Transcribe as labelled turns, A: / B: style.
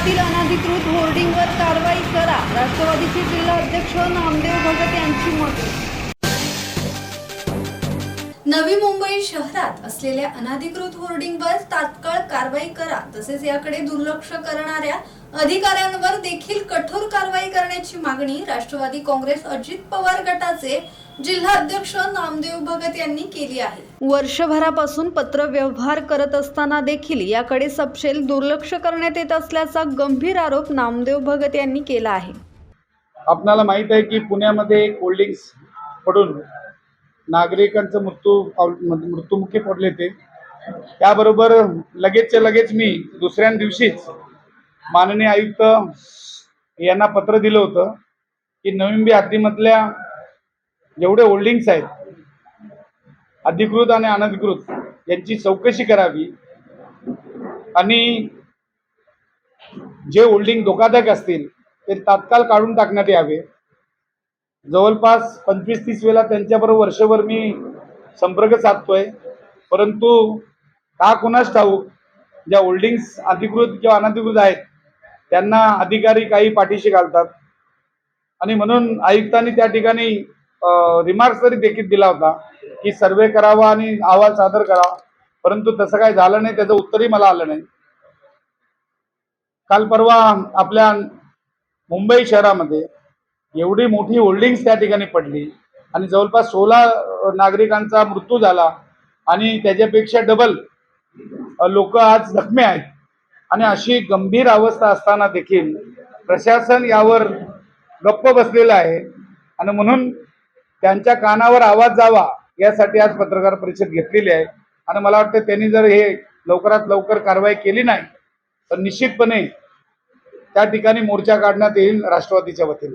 A: शहरातील अनधिकृत होर्डिंगवर कारवाई करा. राष्ट्रवादीचे जिल्हा अध्यक्ष नामदेव भगत यांची मत
B: नवी मुंबई शहरात असलेल्या अनधिकृत होर्डिंगवर तात्काळ कारवाई करा तसेच याकडे दुर्लक्ष करणाऱ्या अधिकाऱ्यांवर देखील कठोर कारवाई करण्याची मागणी राष्ट्रवादी काँग्रेस अजित पवार गटाचे जिल्हा अध्यक्ष नामदेव भगत यांनी केली आहे.
A: वर्षभरापासून पत्र व्यवहार करत असताना देखील याकडे सपशेल दुर्लक्ष करण्यात येत असल्याचा गंभीर आरोप नामदेव भगत यांनी केला आहे.
C: आपणाला माहीत आहे की पुण्यामध्ये कोल्ड्रिंक्स पडून नागरिकांचं मृत्यू पाव- मृत्युमुखी पडले ते. त्याबरोबर लगेचच्या लगेच मी दुसऱ्या दिवशीच माननीय आयुक्त यांना पत्र दिलं होतं की नवी हद्दीमधल्या जेवढे होल्डिंग्स आहेत अधिकृत आणि अनधिकृत यांची चौकशी करावी. आणि जे होल्डिंग धोकादायक असतील ते तात्काळ काढून टाकण्यात यावे. जवळपास पंचवीस तीस वेळा त्यांच्याबरोबर वर्षभर मी संपर्क साधतोय. परंतु का कुणास ठाऊक ज्या होल्डिंग्स अधिकृत किंवा अनधिकृत आहेत त्यांना अधिकारी काही पाठीशी घालतात. आणि म्हणून आयुक्तांनी त्या ठिकाणी रिमार्क्स तरी देखील दिला होता की सर्वे करावा आणि अहवाल सादर करावा. परंतु तसं काही झालं नाही त्याचं उत्तरही मला आलं नाही. काल परवा आपल्या मुंबई शहरामध्ये एवढी मोठी होल्डिंग्स त्या ठिकाणी पडली. आणि जवळपास सोळा नागरिकांचा मृत्यू झाला. आणि त्याच्यापेक्षा डबल लोक आज जखमी आहेत. आणि अशी गंभीर अवस्था असताना देखील प्रशासन यावर गप्प बसलेलं आहे. आणि म्हणून त्यांच्या कानावर आवाज जावा यासाठी आज पत्रकार परिषद घेतलेली आहे. आणि मला वाटतं त्यांनी जर हे लवकरात लवकर कारवाई केली नाही तर निश्चितपणे त्या ठिकाणी मोर्चा काढण्यात येईल राष्ट्रवादीच्या वतीने.